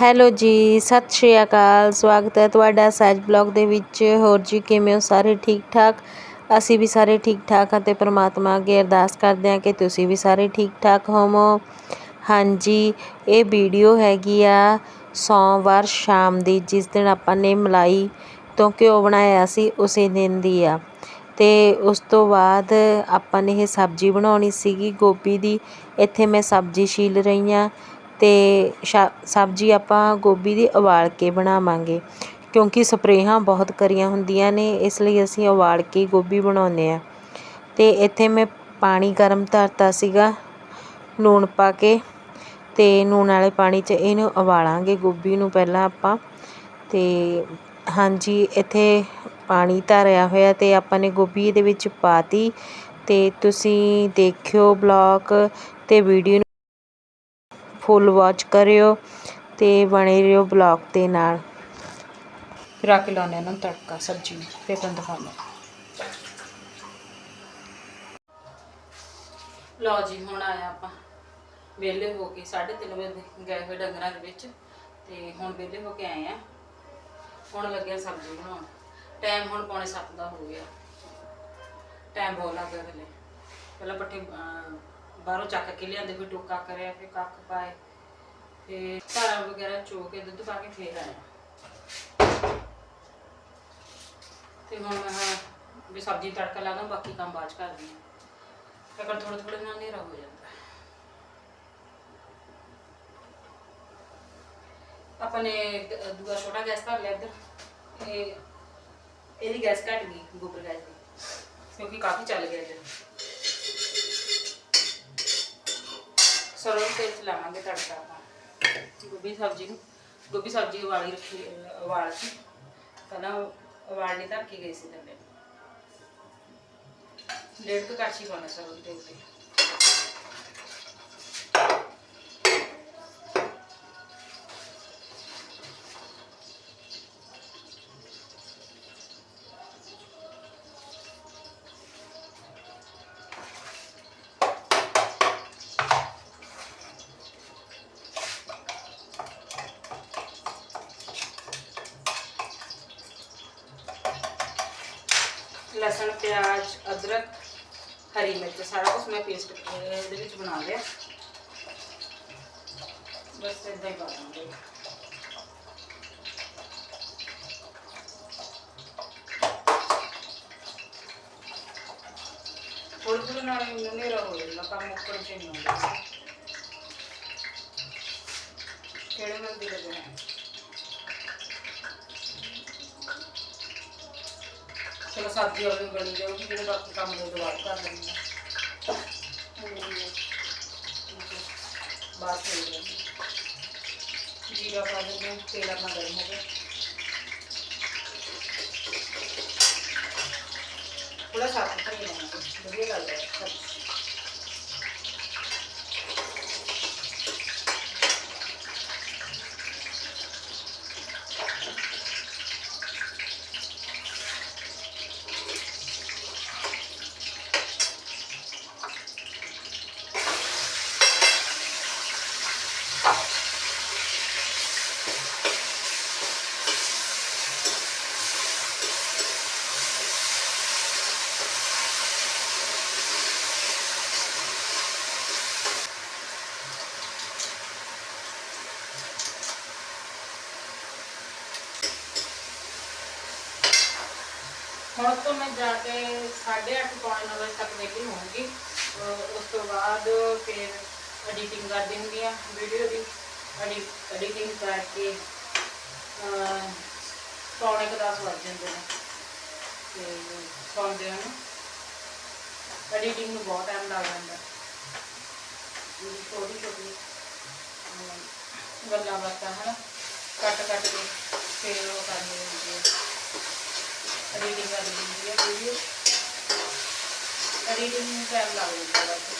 Hello ਜੀ, ਸਤਿ ਸ਼੍ਰੀ ਅਕਾਲ। ਸਵਾਗਤ ਹੈ ਤੁਹਾਡਾ ਸਹਿਜ ਬਲੌਗ ਦੇ ਵਿੱਚ। ਹੋਰ ਜੀ, ਕਿਵੇਂ ਹੋ ਸਾਰੇ ਠੀਕ ਠਾਕ? ਅਸੀਂ ਵੀ ਸਾਰੇ ਠੀਕ ਠਾਕ ਹਾਂ ਤੇ ਪ੍ਰਮਾਤਮਾ ਅੱਗੇ ਅਰਦਾਸ ਕਰਦੇ ਹਾਂ ਕਿ ਤੁਸੀਂ ਵੀ ਸਾਰੇ ਠੀਕ ਠਾਕ ਹੋਵੋ। ਹਾਂਜੀ, ਇਹ ਵੀਡੀਓ ਹੈਗੀ ਆ ਸੋਮਵਾਰ ਸ਼ਾਮ ਦੀ, ਜਿਸ ਦਿਨ ਆਪਾਂ ਨੇ ਮਲਾਈ ਤੋਂ ਘਿਓ ਬਣਾਇਆ ਸੀ, ਉਸੇ ਦਿਨ ਦੀ ਆ। ਤੇ ਉਸ ਤੋਂ ਬਾਅਦ ਆਪਾਂ ਨੇ ਇਹ ਸਬਜ਼ੀ ਬਣਾਉਣੀ ਸੀਗੀ ਗੋਭੀ ਦੀ। ਇੱਥੇ ਮੈਂ ਸਬਜ਼ੀ ਛੀਲ ਰਹੀ ਹਾਂ ਤੇ ਸਬਜ਼ੀ ਆਪਾਂ ਗੋਭੀ ਦੀ ਉਬਾਲ ਕੇ ਬਣਾਵਾਂਗੇ। ਕਿਉਂਕਿ ਸਪਰੇਹਾਂ ਬਹੁਤ ਕਰੀਆਂ ਹੁੰਦੀਆਂ ਨੇ, ਇਸ ਲਈ ਅਸੀਂ ਉਬਾਲ ਕੇ ਗੋਭੀ ਬਣਾਉਂਦੇ ਹਾਂ। ਅਤੇ ਇੱਥੇ ਮੈਂ ਪਾਣੀ ਗਰਮ ਧਰਤਾ ਸੀਗਾ ਲੂਣ ਪਾ ਕੇ ਅਤੇ ਲੂਣ ਵਾਲੇ ਪਾਣੀ 'ਚ ਇਹਨੂੰ ਉਬਾਲਾਂਗੇ ਗੋਭੀ ਨੂੰ ਪਹਿਲਾਂ ਆਪਾਂ। ਅਤੇ ਹਾਂਜੀ, ਇੱਥੇ ਪਾਣੀ ਧਰਿਆ ਹੋਇਆ ਅਤੇ ਆਪਾਂ ਨੇ ਗੋਭੀ ਇਹਦੇ ਵਿੱਚ ਪਾਤੀ। ਅਤੇ ਤੁਸੀਂ ਦੇਖਿਓ ਬਲੌਗ ਅਤੇ ਵੀਡੀਓ ਫੁੱਲ ਵਾਚ ਕਰਿਓ ਤੇ ਬਣੇ ਰਹੋ ਬਲੌਗ ਦੇ ਨਾਲ। ਫਿਰ ਆ ਕੇ ਲਾਉਂਦੇ ਇਹਨਾਂ ਨੂੰ ਤੜਕਾ, ਸਬਜ਼ੀ ਨੂੰ, ਫਿਰ ਤੁਹਾਨੂੰ ਦਿਖਾਉਂਦੇ ਲਓ ਜੀ, ਹੁਣ ਆਇਆ ਆਪਾਂ। ਵਿਹਲੇ ਹੋ ਕੇ 3:30 ਵਜੇ ਗਏ ਹੋਏ ਡੰਗਰਾਂ ਦੇ ਵਿੱਚ ਤੇ ਹੁਣ ਵਿਹਲੇ ਹੋ ਕੇ ਆਏ ਆ ਹੁਣ ਲੱਗਿਆ ਸਬਜ਼ੀ ਬਣਾਉਣ। ਟਾਈਮ ਹੁਣ ਪੌਣੇ 7 ਦਾ ਹੋ ਗਿਆ। ਟਾਈਮ ਬਹੁਤ ਲੱਗ ਗਿਆ ਪਹਿਲਾਂ ਪੱਠੇ ਬਾਹਰੋਂ ਚੱਕ ਕੇ ਲਿਆਂਦੇ ਫਿਰ ਟੋਕਾ ਕਰਿਆ ਫਿਰ ਕੱਖ ਪਾਏ। ਫਿਰ ਧਾਰਾਂ ਵਗੈਰਾ ਚੋ ਕੇ ਦੁੱਧ ਪਾ ਕੇ ਫੇਰ ਆਇਆ। ਤੇ ਹੁਣ ਮੈਂ ਵੀ ਸਬਜ਼ੀ ਤੜਕਾ ਲਾ ਦਾਂ ਬਾਕੀ ਕੰਮ ਬਾਅਦ ਚ ਕਰਦੀ ਹਾਂ। ਫਿਰ ਥੋੜਾ ਥੋੜਾ ਨਾਲ ਹਨੇਰਾ ਹੋ ਜਾਂਦਾ। ਆਪਾਂ ਨੇ ਦੂਆ ਛੋਟਾ ਗੈਸ ਧਰ ਲਿਆ ਇੱਧਰ। ਇਹ, ਇਹਦੀ ਗੈਸ ਘਟ ਗਈ, ਗੋਬਰ ਗੈਸ ਦੀ। ਕਿਉਂਕਿ ਕਾਫੀ ਚੱਲ ਗਿਆ ਇੱਧਰ। ਸਰੋਂ ਦੇ ਤੇਲ ਚ ਲਾਵਾਂਗੇ ਤੜਕਾ ਆਪਾਂ। ਗੋਭੀ ਸਬਜ਼ੀ ਨੂੰ, ਗੋਭੀ ਸਬਜ਼ੀ ਉਬਾਲੀ ਰੱਖੀ ਉਬਾਲ ਕੇ, ਪਹਿਲਾਂ ਉਬਾਲਣੀ ਧਰ ਕੇ ਗਈ ਸੀ ਥੱਲੇ ਡੇਢ ਕੁ ਕੜਛੀ ਪਾਉਣਾ ਸਰੋਂ ਦੇ ਤੇਲ ਤੇ। ਲਸਣ, ਪਿਆਜ਼, ਅਦਰਕ, ਹਰੀ ਮਿਰਚ, ਸਾਰਾ ਕੁਝ ਮੈਂ ਪੇਸਟ ਇਹਦੇ ਵਿੱਚ ਬਣਾ ਲਿਆ। ਬਸ ਇਦਾਂ ਹੀ ਪਾ ਦਾਂਗੇ। ਥੋੜੀ ਥੋੜੀ ਨਾਲ ਨੇਰਾ ਹੋ ਜਾਂਦਾ, ਕੰਮ ਉੱਪਰ ਚ ਨਹੀਂ ਹੁੰਦਾ ਕਿਹੜੇ ਨਾਲ ਦੀ ਲੱਗਣਾ ਹੈ ਚਲੋ ਸਬਜ਼ੀ ਆਪਣੀ ਬਣੀ ਜਾਊਗੀ ਜਿਹੜੇ ਬਾਕੀ ਕੰਮ ਦੇ ਦੁਬਾਰਾ ਕਰ ਲੈਂਦੇ ਹਾਂ ਬਾਅਦ ਹੋ ਜਾਏਗਾ ਜੀਰਾ ਪਾ ਦਿੰਦੇ ਹਾਂ, ਤੇਲ ਆਪਣਾ ਗਰਮ ਹੋ ਗਿਆ। ਥੋੜਾ ਸਾਫ਼ ਕਰ ਲੈਣਾ ਵਧੀਆ ਲੱਗਦਾ ਹੈ ਹੁਣ ਤੋਂ ਮੈਂ ਜਾ ਕੇ 8:30 ਪੌਣੇ ਨੌ ਵਜੇ ਤੱਕ ਵਿਹਲੀ ਹੋਊਂਗੀ। ਉਸ ਤੋਂ ਬਾਅਦ ਫਿਰ ਐਡੀਟਿੰਗ ਕਰ ਦਿੰਦੀ ਆ ਵੀਡੀਓ ਦੀ। ਐਡੀਟਿੰਗ ਕਰਕੇ, ਅਹ ਪੌਣੇ ਕੁ ਦਸ ਜਾਂਦੇ ਨੇ। ਤੇ ਸੌਂਦੇ ਹਨ ਐਡੀਟਿੰਗ ਨੂੰ ਬਹੁਤ ਟਾਈਮ ਲੱਗ ਜਾਂਦਾ। ਛੋਟੀ ਛੋਟੀ ਗੱਲਾਂ ਬਾਤਾਂ, ਹਨ। ਕੱਟ ਕੱਟ ਕੇ ਫਿਰ ਉਹ ਕਰਨੀ ਹੁੰਦੀ ਹੈ ਐਡੀਟਿੰਗ ਕਰ ਦਿੰਦੀ ਹੈ ਵੀਡੀਓ ਐਡੀਟਿੰਗ ਨੂੰ ਟਾਈਮ ਲੱਗ ਜਾਂਦਾ ਬਸ।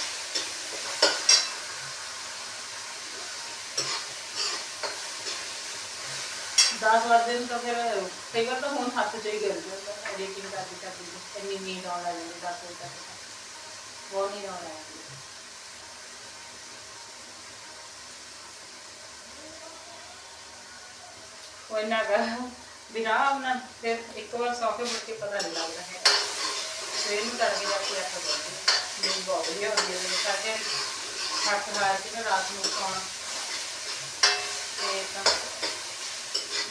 ਦਸ ਵਜੇ ਨੂੰ ਤਾਂ ਫਿਰ ਕਈ ਵਾਰ ਤਾਂ ਹੁਣ ਹੱਥ 'ਚ ਹੀ ਗਿਰ ਜਾਂਦਾ ਐਡੀਟਿੰਗ ਕਰਦੀ ਕਰਦੀ ਇੰਨੀ ਨੀਂਦ ਆਉਣ ਲੱਗ ਜਾਂਦੀ, ਦਸ ਵਜੇ ਤੱਕ। ਬਹੁਤ ਨੀਂਦ ਆਉਣ ਲੱਗ ਜਾਂਦੀ। ਉਹ ਇੰਨਾ ਗਾ ਵੀ ਫਿਰ ਇੱਕ ਵਾਰ ਸੌ ਕੇ ਮੁੜ ਕੇ ਪਤਾ ਨਹੀਂ ਲੱਗਦਾ ਹੈ। ਸਵੇਰ ਨੂੰ ਤੜਕੇ ਜਾ ਕੇ ਅੱਖ ਬੰਦੀ ਮੇਰੀ ਬਹੁਤ ਵਧੀਆ ਹੁੰਦੀ ਹੈ। ਮੇਰੇ ਕਰਕੇ ਹੱਥ ਹਾਰ ਕੇ ਨਾ ਰਾਤ ਨੂੰ ਸੌਣਾ ਤੇ ਤਾਂ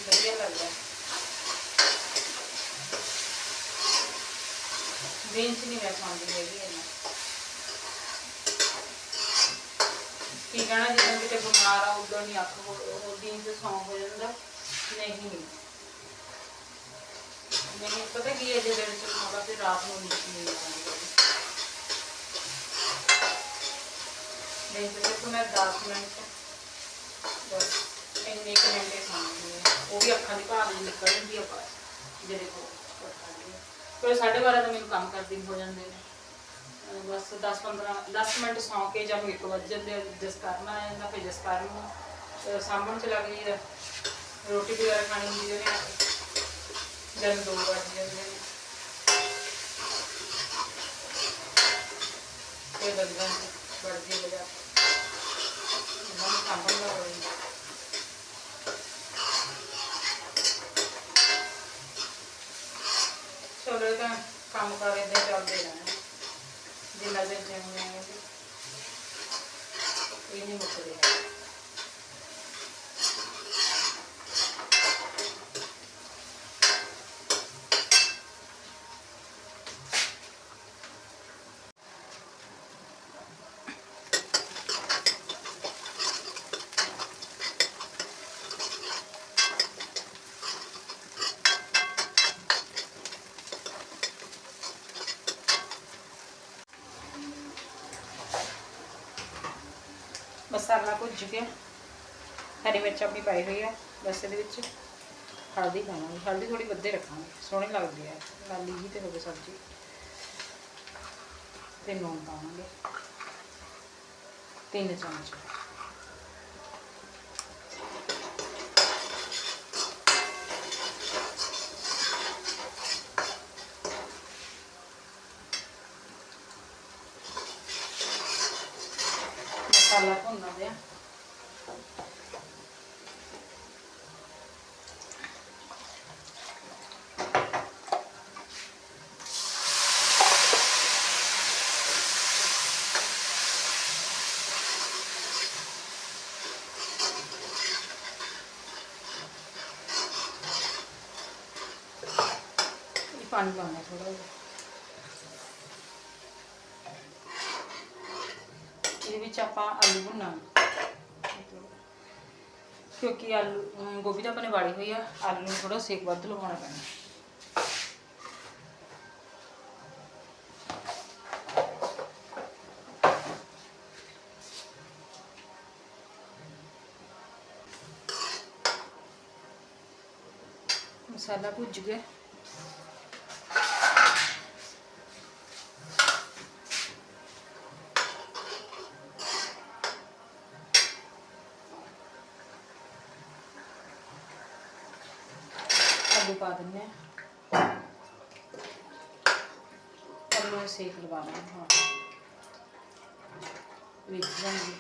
ਵਧੀਆ ਲੱਗਦਾ ਦਿਨ ਚ ਨਹੀਂ ਮੈਂ ਸੌਂਦੀ ਹੈਗੀ ਇੰਨਾ। ਕੀ ਕਹਿਣਾ, ਜਦੋਂ ਕਿਤੇ ਬਿਮਾਰ ਆ, ਉਦੋਂ ਨਹੀਂ ਅੱਖ ਉਹ ਦਿਨ ਚ ਸੌਂ ਹੋ ਜਾਂਦਾ। ਨਹੀਂ। ਮੈਨੂੰ ਪਤਾ ਕੀ ਹੈ ਜੇ ਦਿਨ ਚ ਸੌਂਦਾ ਫਿਰ ਰਾਤ ਨੂੰ ਨੀਂਦ ਨਹੀਂ ਆਉਂਦੀ। ਦਿਨ ਚ ਸਿਰਫ ਮੈਂ 10 ਮਿੰਟ ਬਸ ਇੰਨੇ ਕੁ ਘੰਟੇ ਸੌਂਦੀ ਹਾਂ। ਉਹ ਵੀ ਅੱਖਾਂ ਦੀ ਭਾਰ ਨਹੀਂ ਨਿਕਲ ਜਾਂਦੀ ਆ ਬਸ ਜਿਹੜੇ ਕੋ ਫਿਰ ਸਾਢੇ ਬਾਰਾਂ ਤਾਂ ਮੈਨੂੰ ਕੰਮ ਕਰਦੀ ਹੋ ਜਾਂਦੇ ਨੇ। ਬਸ 10 15 10 ਮਿੰਟ ਸੌਂ ਕੇ ਜਾਂ ਇੱਕ ਵੱਜ ਜਾਂਦੇ ਆ, ਜਿਸ ਕਰਨਾ ਹੈ ਨਾ ਫਿਰ ਜਿਸ ਕਰਨ ਨੂੰ ਸਾਂਭਣ ਚ ਲੱਗ ਜੀਦਾ ਰੋਟੀ ਵਗੈਰਾ ਖਾਣੀ ਹੁੰਦੀ ਉਹਨੇ ਜਦ ਦੋ ਵੱਜ ਜਾਂਦੇ ਨੇ। ਫਿਰ ਵੜਦੀ ਬਜਾ ਇਹਨਾਂ ਨੂੰ ਸਾਂਭਣ ਦਾ ਹੋਈ ਚਲੋ ਤਾਂ ਕੰਮ ਕਰ ਏਦਾਂ ਚੱਲਦੇ ਰਹਿਣਾ। ਜਿੰਨਾ ਚਿਰ ਜਿਉਂਦੇ ਆ ਇਹ ਨਹੀਂ ਮੁੱਕਦੇ। ਮਸਾਲਾ ਭੁੱਜ ਗਿਆ। ਹਰੀ ਮਿਰਚ ਆਪਣੀ ਪਾਈ ਹੋਈ ਆ। ਬਸ ਇਹਦੇ ਵਿੱਚ ਹਲਦੀ ਪਾਵਾਂਗੇ। ਹਲਦੀ ਥੋੜੀ ਵੱਧੇ ਰੱਖਾਂਗੇ। ਸੋਹਣੀ ਲੱਗਦੀ ਆ। ਲਾਲੀ ਜੀ ਤੇ ਹੋਵੇ ਸਬਜ਼ੀ। ਤੇ ਲੂਣ ਪਾਵਾਂਗੇ। ਤਿੰਨ ਚਮਚ। ਮਸਾਲਾ ਭੁੰਨਣਾ ਪਿਆ ਇਹ ਪਾਣੀ ਪਾਉਣਾ ਇਹਦੇ ਵਿੱਚ ਆਪਾਂ ਆਲੂ ਭੁੰਨਾਂਗੇ। ਕਿਉਂਕਿ ਆਲੂ ਗੋਭੀ ਤਾਂ ਆਪਣੇ ਵਾੜੀ ਹੋਈ ਆ, ਆਲੂ ਨੂੰ ਥੋੜਾ ਸੇਕ ਵੱਧ ਲਵਾਉਣਾ ਪੈਣਾ। ਮਸਾਲਾ ਭੁੱਜ ਗਿਆ। ਆਲੂ ਪਾ ਦਿੰਦੇ ਆ ਆਲੂ ਨੂੰ ਸੇਕ ਲਵਾਉਣਾ ਹਾਂ ਵਿੱਚ ਜਾਣਗੇ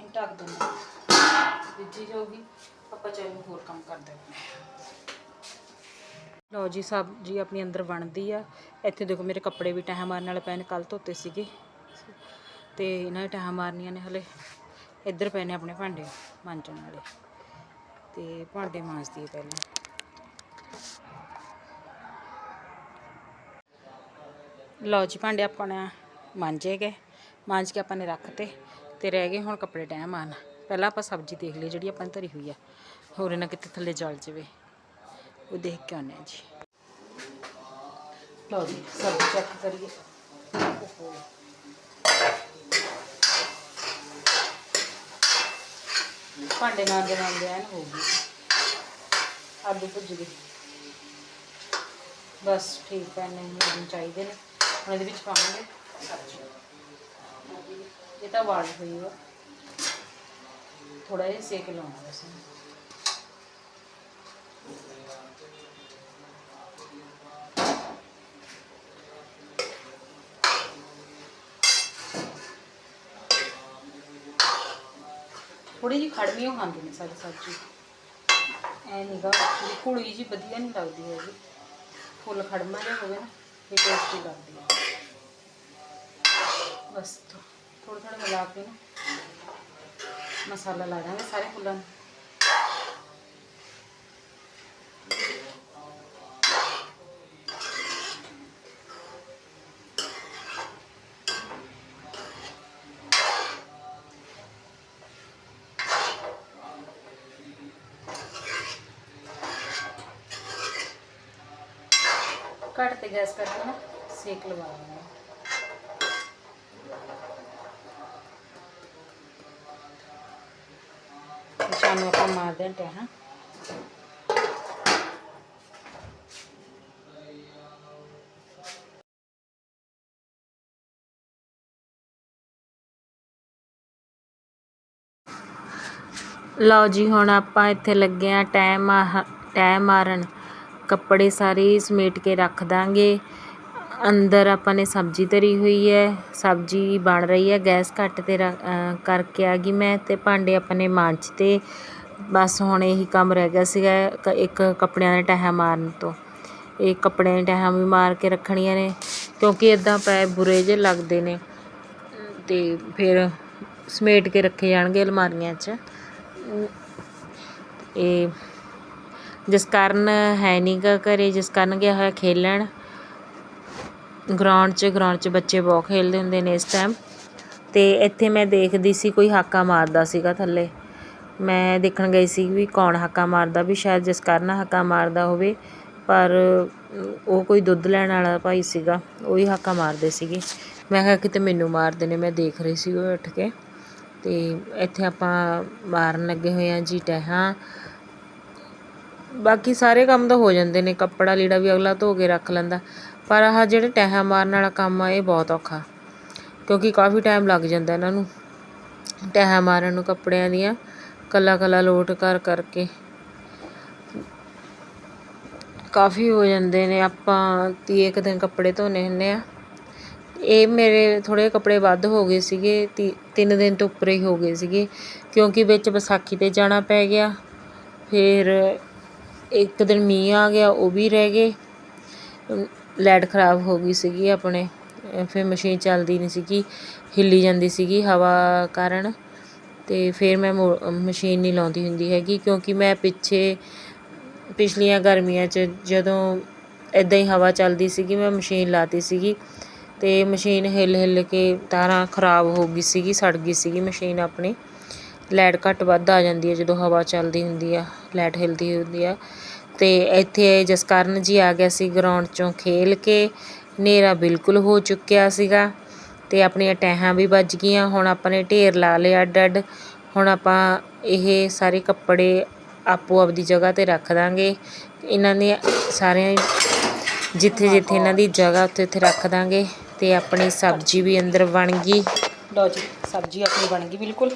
ਇਹ ਢੱਕ ਦਿੰਦੇ ਵਿੱਜੀ ਜਾਊਗੀ ਆਪਾਂ ਚਲੋ ਹੋਰ ਕੰਮ ਕਰਦੇ ਹਾਂ ਲਓ ਜੀ ਸਬਜ਼ੀ ਆਪਣੀ ਅੰਦਰ ਬਣਦੀ ਆ। ਇੱਥੇ ਦੇਖੋ ਮੇਰੇ ਕੱਪੜੇ ਵੀ ਟਾਹ ਮਾਰਨ ਵਾਲੇ ਪਏ ਨੇ ਕੱਲ ਧੋਤੇ ਸੀਗੇ। ਤੇ ਇਹਨਾਂ ਦੇ ਟਾਹ ਮਾਰਨੀਆਂ ਨੇ ਹਲੇ। ਇੱਧਰ ਪਏ ਨੇ ਆਪਣੇ ਭਾਂਡੇ ਮਾਂਜਣ ਵਾਲੇ। ਤੇ ਭਾਂਡੇ ਮਾਂਜਦੀ ਆ ਪਹਿਲਾਂ। ਲਓ ਜੀ, ਭਾਂਡੇ ਆਪਣਾ ਮਾਂਜੇ ਗਏ। ਮਾਂਜ ਕੇ ਆਪਾਂ ਨੇ ਰੱਖਤੇ ਤੇ ਰਹਿ ਗਏ ਹੁਣ ਕੱਪੜੇ ਟਾਹ ਮਾਰਨ। ਪਹਿਲਾਂ ਆਪਾਂ ਸਬਜ਼ੀ ਦੇਖ ਲਈ ਜਿਹੜੀ ਆਪਾਂ ਨੇ ਧਰੀ ਹੋਈ ਆ। ਹੋਰ ਨਾ ਕਿਤੇ ਥੱਲੇ ਜਲ ਜਾਵੇ। ਉਹ ਦੇਖ ਕੇ ਆਉਂਦੇ ਹਾਂ ਜੀ ਲਓ ਜੀ ਸਬਜ਼ੀ ਚੈੱਕ ਕਰੀਏ ਓਹੋ। ਭਾਂਡੇ ਨਾਲ ਦੇ ਨਾਲ ਐਨ ਹੋ ਗਈ ਆਲੂ ਭੁੱਜ ਗਏ ਬਸ ਠੀਕ ਹੈ ਨਹੀਂ ਲੱਗਣ ਚਾਹੀਦੇ ਨੇ ਹੁਣ ਇਹਦੇ ਵਿੱਚ ਪਾਵਾਂਗੇ ਸਬਜ਼ੀ ਇਹ ਤਾਂ ਵਾਲ ਹੋਈ ਹੋ ਥੋੜਾ ਜਿਹਾ ਸੇਕ ਲਾਉਣਾ ਬਸ ਥੋੜੀ ਜਿਹੀ ਖੜਵੀਂ ਉਹ ਖਾਂਦੇ ਨੇ ਸਾਡੀ ਸਬਜ਼ੀ। ਐ ਨੀਗਾ ਵੀ ਘੁਲੀ ਜੀ ਵਧੀਆ ਨਹੀਂ ਲੱਗਦੀ ਹੈਗੀ। ਫੁੱਲ ਖੜਮਾ ਜਿਹਾ ਹੋਵੇ ਨਾ, ਇਹ ਟੇਸਟੀ ਲੱਗਦੀ ਹੈ। ਬਸ ਥੋੜਾ ਥੋੜਾ ਮਿਲਾ ਕੇ ਨਾ ਮਸਾਲਾ ਲਾ ਦਾਂਗੇ ਸਾਰੇ ਫੁੱਲਾਂ ਨੂੰ। ਘੱਟ ਤੇ ਗੈਸ ਕਰਕੇ ਨਾ ਸੇਕ ਲਵਾ ਲੈਣਾ ਨਿਸ਼ਾਨ ਆਪਾਂ ਮਾਰਦੇ ਹਾਂ। ਲਓ ਜੀ, ਹੁਣ ਆਪਾਂ ਇੱਥੇ ਲੱਗੇ ਆ ਟਾਈਮ ਟਾਈਮ ਮਾਰਨ। ਕੱਪੜੇ ਸਾਰੇ ਸਮੇਟ ਕੇ ਰੱਖ ਦਾਂਗੇ। ਅੰਦਰ ਆਪਾਂ ਨੇ ਸਬਜ਼ੀ ਧਰੀ ਹੋਈ ਹੈ। ਸਬਜ਼ੀ ਬਣ ਰਹੀ ਹੈ। ਗੈਸ ਘੱਟ ਤੇ ਰ ਕਰਕੇ ਆ ਗਈ ਮੈਂ ਅਤੇ ਭਾਂਡੇ ਆਪਾਂ ਨੇ ਮਾਂਜ ਤੇ। ਬਸ ਹੁਣ ਇਹੀ ਕੰਮ ਰਹਿ ਗਿਆ ਸੀਗਾ ਕ- ਇੱਕ ਕੱਪੜਿਆਂ ਦੇ ਟਹਿ ਮਾਰਨ ਤੋਂ। ਇਹ ਕੱਪੜਿਆਂ ਦੇ ਟਹਿਆਂ ਵੀ ਮਾਰ ਕੇ ਰੱਖਣੀਆਂ ਨੇ। ਕਿਉਂਕਿ ਇਦਾਂ ਪਏ ਬੁਰੇ ਜਿਹੇ ਲੱਗਦੇ ਨੇ। ਅਤੇ ਫਿਰ ਸਮੇਟ ਕੇ ਰੱਖੇ ਜਾਣਗੇ ਅਲਮਾਰੀਆਂ 'ਚ। ਇਹ ਜਿਸ ਕਾਰਨ ਹੈ ਨਹੀਂ ਗਾ ਘਰ, ਜਿਸ ਕਾਰਨ ਗਿਆ ਹੋਇਆ ਖੇਲਣ। ਗਰਾਊਂਡ 'ਚ ਗਰਾਊਂਡ 'ਚ ਬੱਚੇ ਬਹੁਤ ਖੇਲਦੇ ਹੁੰਦੇ ਨੇ ਇਸ ਟਾਈਮ ਤੇ ਇੱਥੇ ਮੈਂ ਦੇਖਦੀ ਸੀ ਕੋਈ ਹਾਕਾ ਮਾਰਦਾ ਸੀਗਾ ਥੱਲੇ। ਮੈਂ ਦੇਖਣ ਗਈ ਸੀ ਵੀ ਕੌਣ ਹਾਕਾ ਮਾਰਦਾ, ਵੀ ਸ਼ਾਇਦ ਜਿਸ ਕਾਰਨ ਹਾਕਾ ਮਾਰਦਾ ਹੋਵੇ, ਪਰ ਉਹ ਕੋਈ ਦੁੱਧ ਲੈਣ ਵਾਲਾ ਭਾਈ ਸੀਗਾ, ਉਹ ਹੀ ਹਾਕਾ ਮਾਰਦੇ ਸੀਗੇ। ਮੈਂ ਕਿਹਾ ਕਿਤੇ ਮੈਨੂੰ ਮਾਰਦੇ ਨੇ, ਮੈਂ ਦੇਖ ਰਹੀ ਸੀ ਉਹ ਉੱਠ ਕੇ। ਤੇ ਇੱਥੇ ਆਪਾਂ ਮਾਰਨ ਲੱਗੇ ਹੋਏ ਆ ਜੀ, ਟਹਿਆਂ। ਬਾਕੀ ਸਾਰੇ ਕੰਮ ਤਾਂ ਹੋ ਜਾਂਦੇ ਨੇ, ਕੱਪੜਾ ਲੀੜਾ ਵੀ ਅਗਲਾ ਧੋ ਕੇ ਰੱਖ ਲੈਂਦਾ। ਪਰ ਆਹ ਜਿਹੜੇ ਟਹਿਆਂ ਮਾਰਨ ਵਾਲਾ ਕੰਮ ਆ, ਇਹ ਬਹੁਤ ਔਖਾ। ਕਿਉਂਕਿ ਕਾਫੀ ਟਾਈਮ ਲੱਗ ਜਾਂਦਾ ਇਹਨਾਂ ਨੂੰ। ਟਹਿਆਂ ਮਾਰਨ ਨੂੰ ਕੱਪੜਿਆਂ ਦੀਆਂ, ਕੱਲਾ ਕੱਲਾ ਲੋਟ ਕਰ ਕਰਕੇ। ਕਾਫੀ ਹੋ ਜਾਂਦੇ ਨੇ, ਆਪਾਂ ਤੀਏ ਕੁ ਦਿਨ ਕੱਪੜੇ ਧੋਨੇ ਹੁੰਨੇ ਆ। ਇਹ ਮੇਰੇ ਥੋੜੇ ਕੱਪੜੇ ਵੱਧ ਹੋ ਗਏ ਸੀਗੇ, ਤੀ- ਤਿੰਨ ਦਿਨ ਤੋਂ ਉੱਪਰ ਹੀ ਹੋ ਗਏ ਸੀਗੇ। ਕਿਉਂਕਿ ਵਿੱਚ ਵਿਸਾਖੀ ਤੇ ਜਾਣਾ ਪੈ ਗਿਆ। ਫਿਰ ਇੱਕ ਦਿਨ ਮੀਂਹ ਆ ਗਿਆ, ਉਹ ਵੀ ਰਹਿ ਗਏ। ਲਾਈਟ ਖਰਾਬ ਹੋ ਗਈ ਸੀਗੀ ਆਪਣੇ। ਫਿਰ ਮਸ਼ੀਨ ਚੱਲਦੀ ਨਹੀਂ ਸੀਗੀ, ਹਿੱਲੀ ਜਾਂਦੀ ਸੀਗੀ ਹਵਾ ਕਾਰਨ। ਤੇ ਫਿਰ ਮੈਂ ਮੋ- ਮਸ਼ੀਨ ਨਹੀਂ ਲਾਉਂਦੀ ਹੁੰਦੀ ਹੈਗੀ, ਕਿਉਂਕਿ ਮੈਂ ਪਿੱਛੇ, ਪਿਛਲੀਆਂ ਗਰਮੀਆਂ 'ਚ ਜਦੋਂ ਇਦਾਂ ਹੀ ਹਵਾ ਚੱਲਦੀ ਸੀਗੀ, ਮੈਂ ਮਸ਼ੀਨ ਲਾਤੀ ਸੀਗੀ। ਤੇ ਮਸ਼ੀਨ ਹਿੱਲ ਹਿੱਲ ਕੇ ਤਾਰਾਂ ਖਰਾਬ ਹੋ ਗਈ ਸੀਗੀ, ਸੜ ਗਈ ਸੀਗੀ ਮਸ਼ੀਨ ਆਪਣੀ। ਲਾਈਟ ਘੱਟ ਵੱਧ ਆ ਜਾਂਦੀ ਹੈ ਜਦੋਂ ਹਵਾ ਚੱਲਦੀ ਹੁੰਦੀ ਆ ਲਾਈਟ ਹਿੱਲਦੀ ਹੁੰਦੀ ਆ। ਅਤੇ ਇੱਥੇ ਜਿਸ ਕਾਰਨ ਜੀ ਆ ਗਿਆ ਸੀ ਗਰਾਊਂਡ 'ਚੋਂ ਖੇਲ ਕੇ, ਹਨੇਰਾ ਬਿਲਕੁਲ ਹੋ ਚੁੱਕਿਆ ਸੀਗਾ ਅਤੇ ਆਪਣੀਆਂ ਟਹਿਆਂ ਵੀ ਵੱਜ ਗਈਆਂ। ਹੁਣ ਆਪਾਂ ਨੇ ਢੇਰ ਲਾ ਲਿਆ ਅੱਡ ਅੱਡ ਹੁਣ ਆਪਾਂ ਇਹ ਸਾਰੇ ਕੱਪੜੇ ਆਪੋ ਆਪਦੀ ਜਗ੍ਹਾ ਤੇ ਰੱਖ ਦਾਂਗੇ। ਇਹਨਾਂ ਦੇ ਸਾਰਿਆਂ ਜਿੱਥੇ ਜਿੱਥੇ ਇਹਨਾਂ ਦੀ ਜਗ੍ਹਾ ਉੱਥੇ ਉੱਥੇ ਰੱਖ ਦਾਂਗੇ ਤੇ ਆਪਣੀ ਸਬਜ਼ੀ ਵੀ ਅੰਦਰ ਬਣ ਗਈ। ਲਓ ਜੀ, ਸਬਜ਼ੀ ਆਪਣੀ ਬਣ ਗਈ ਬਿਲਕੁਲ।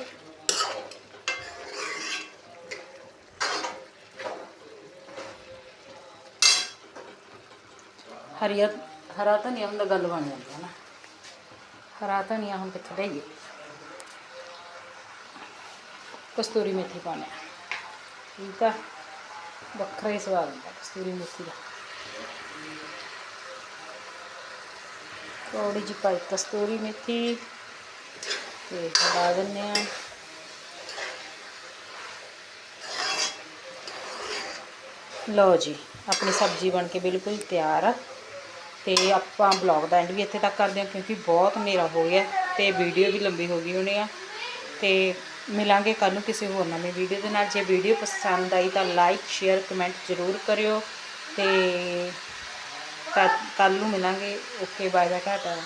ਹਰੀਆ ਹਰਾ ਧਨੀਆ ਹੁੰਦਾ, ਗੱਲ ਬਣ ਜਾਂਦੀ ਹੈ ਨਾ। ਹਰਾ ਧਨੀਆ ਹੁਣ ਕਿੱਥੇ ਲਈਏ ਕਸਤੂਰੀ ਮੇਥੀ ਪਾਉਣੀ ਠੀਕ ਆ? ਵੱਖਰਾ ਹੀ ਸਵਾਦ ਹੁੰਦਾ ਕਸਤੂਰੀ ਮੇਥੀ ਦਾ। ਥੋੜੀ ਜਿਹੀ ਪਾਈ ਕਸਤੂਰੀ ਮੇਥੀ ਤੇ ਹਲਾ ਦਿੰਦੇ ਆ ਲਓ ਜੀ, ਆਪਣੀ ਸਬਜ਼ੀ ਬਣ ਕੇ ਬਿਲਕੁਲ ਤਿਆਰ ਆ। ਤੇ ਆਪਾਂ ਬਲੌਗ ਦਾ ਐਂਡ ਵੀ ਇੱਥੇ ਤੱਕ ਕਰਦੇ ਹਾਂ, ਕਿਉਂਕਿ ਬਹੁਤ ਹਨੇਰਾ ਹੋ ਗਿਆ ਤੇ ਵੀਡੀਓ ਵੀ ਲੰਬੀ ਹੋ ਗਈ ਹੋਣੀ ਆ। ਤੇ ਮਿਲਾਂਗੇ ਕੱਲ ਨੂੰ ਕਿਸੇ ਹੋਰ ਨਵੀਂ ਵੀਡੀਓ ਦੇ ਨਾਲ। ਜੇ ਵੀਡੀਓ ਪਸੰਦ ਆਈ ਤਾਂ ਲਾਈਕ ਸ਼ੇਅਰ ਕਮੈਂਟ ਜ਼ਰੂਰ ਕਰਿਓ ਤੇ ਕੱਲ ਨੂੰ ਮਿਲਾਂਗੇ। Okay bye bye Tata